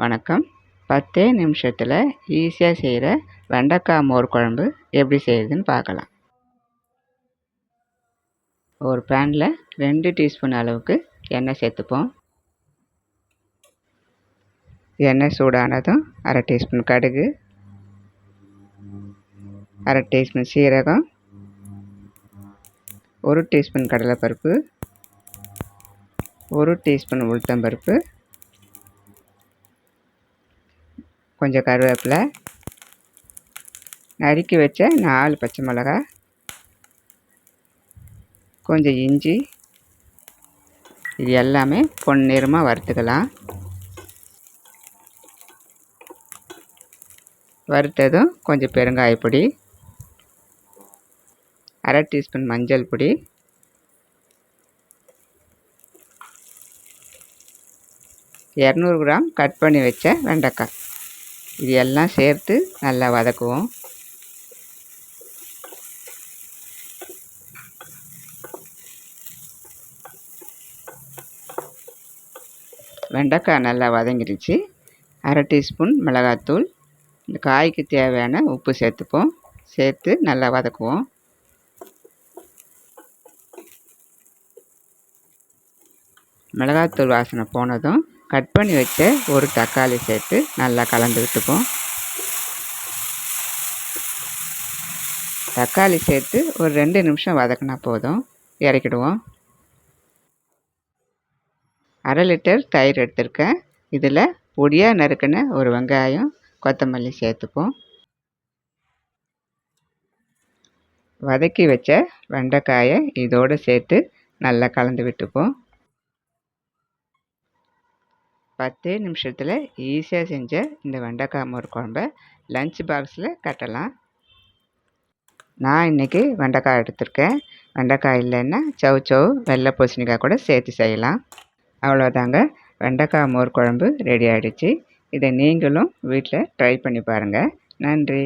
வணக்கம். பத்தே நிமிஷத்தில் ஈஸியாக செய்கிற வெண்டைக்காய் மோர் குழம்பு எப்படி செய்கிறதுன்னு பார்க்கலாம். ஒரு பேனில் ரெண்டு டீஸ்பூன் அளவுக்கு எண்ணெய் சேர்த்துப்போம். எண்ணெய் சூடானதும் அரை டீஸ்பூன் கடுகு அரை டீஸ்பூன் சீரகம் ஒரு டீஸ்பூன் கடலைப்பருப்பு ஒரு டீஸ்பூன் உளுத்தம்பருப்பு கொஞ்சம் கருவேப்பிலை. நறுக்கி வச்ச நாலு பச்சை மிளகா. கொஞ்சம் இஞ்சி. இது எல்லாமே பொன்னிறமாக வறுத்துக்கலாம். வறுத்ததும் கொஞ்சம் பெருங்காயப்பொடி அரை டீஸ்பூன் மஞ்சள் பொடி. இரநூறு கிராம் கட் பண்ணி வச்ச வெண்டைக்காய். இது எல்லாம் சேர்த்து நல்லா வதக்குவோம். வெண்டைக்காய் நல்லா வதங்கிடுச்சு அரை டீஸ்பூன் மிளகாத்தூள். இந்த காய்க்கு தேவையான உப்பு சேர்த்துப்போம். சேர்த்து நல்லா வதக்குவோம். மிளகாத்தூள் வாசனை போனதும் கட் பண்ணி வச்ச ஒரு தக்காளி சேர்த்து நல்லா கலந்து விட்டுப்போம். தக்காளி சேர்த்து ஒரு ரெண்டு நிமிஷம் வதக்கினா போதும். இறக்கிடுவோம். அரை லிட்டர் தயிர் எடுத்திருக்கேன். இதில் பொடியாக நறுக்கின ஒரு வெங்காயம் கொத்தமல்லி சேர்த்துப்போம். வதக்கி வச்ச வெண்டைக்காயை இதோடு சேர்த்து நல்லா கலந்து விட்டுப்போம். பத்தே நிமிஷத்தில் ஈஸியாக செஞ்ச இந்த வெண்டைக்காய் மோர் குழம்ப லஞ்ச் பாக்ஸில் கட்டலாம். நான் இன்றைக்கி வெண்டைக்காய் எடுத்திருக்கேன். வெண்டைக்காய் இல்லைன்னா சவு சவு வெள்ளை பூசணிக்காய் கூட சேர்த்து செய்யலாம். அவ்வளோதாங்க வெண்டைக்காய் மோர் குழம்பு ரெடி ஆகிடுச்சு இதை நீங்களும் வீட்டில் ட்ரை பண்ணி பாருங்கள் நன்றி.